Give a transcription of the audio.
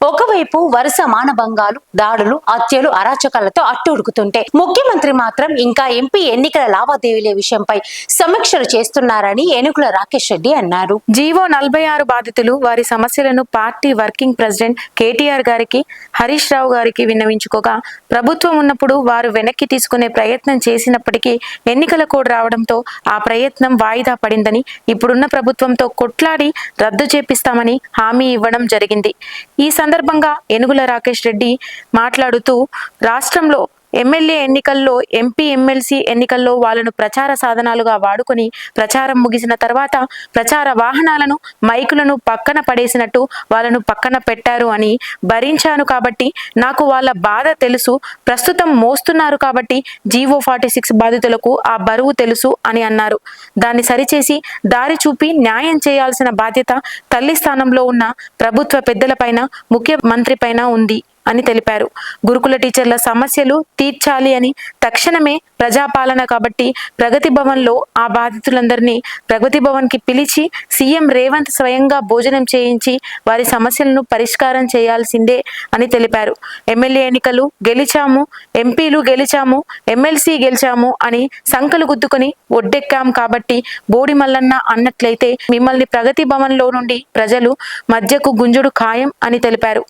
ఒకవైపు వరుస మానభంగాలు దాడులు హత్యలు అరాచకాలతో అట్టుడుకుతుంటే ముఖ్యమంత్రి మాత్రం ఇంకా ఎంపీ ఎన్నికల లావాదేవీల విషయంపై సమీక్షలు చేస్తున్నారని ఏనుగుల రాకేష్ రెడ్డి అన్నారు. జీవో నలభై ఆరు బాధితులు వారి సమస్యలను పార్టీ వర్కింగ్ ప్రెసిడెంట్ కేటీఆర్ గారికి హరీష్ రావు గారికి విన్నవించుకోగా ప్రభుత్వం ఉన్నప్పుడు వారు వెనక్కి తీసుకునే ప్రయత్నం చేసినప్పటికీ ఎన్నికల కోడ్ రావడంతో ఆ ప్రయత్నం వాయిదా పడిందని ఇప్పుడున్న ప్రభుత్వంతో కొట్లాడి రద్దు చేపిస్తామని హామీ ఇవ్వడం జరిగింది. ఈ సందర్భంగా ఏనుగుల రాకేష్ రెడ్డి మాట్లాడుతూ రాష్ట్రంలో ఎమ్మెల్యే ఎన్నికల్లో ఎంపీ ఎమ్మెల్సీ ఎన్నికల్లో వాళ్ళను ప్రచార సాధనాలుగా వాడుకొని ప్రచారం ముగిసిన తర్వాత ప్రచార వాహనాలను మైకులను పక్కన పడేసినట్టు వాళ్ళను పక్కన పెట్టారు అని భరించాను కాబట్టి నాకు వాళ్ళ బాధ తెలుసు ప్రస్తుతం మోస్తున్నారు కాబట్టి జీవో ఫార్టీ సిక్స్ బాధితులకు ఆ బరువు తెలుసు అని అన్నారు. దాన్ని సరిచేసి దారి చూపి న్యాయం చేయాల్సిన బాధ్యత తల్లి స్థానంలో ఉన్న ప్రభుత్వ పెద్దలపైన ముఖ్యమంత్రి పైన ఉంది. అని తెలిపారు. గురుకుల టీచర్ల సమస్యలు తీర్చాలి అని తక్షణమే ప్రజాపాలన కాబట్టి ప్రగతి భవన్లో ఆ బాధితులందరినీ ప్రగతి భవన్కి పిలిచి సీఎం రేవంత్ స్వయంగా భోజనం చేయించి వారి సమస్యలను పరిష్కారం చేయాల్సిందే అని తెలిపారు. ఎమ్మెల్యే ఎన్నికలు గెలిచాము ఎంపీలు గెలిచాము ఎమ్మెల్సీ గెలిచాము అని సంకలు గుద్దుకొని ఒడ్డెక్కాం కాబట్టి బోడి మల్లన్న అన్నట్లయితే మిమ్మల్ని ప్రగతి భవన్లో నుండి ప్రజలు మధ్యకు గుంజుడు ఖాయం అని తెలిపారు.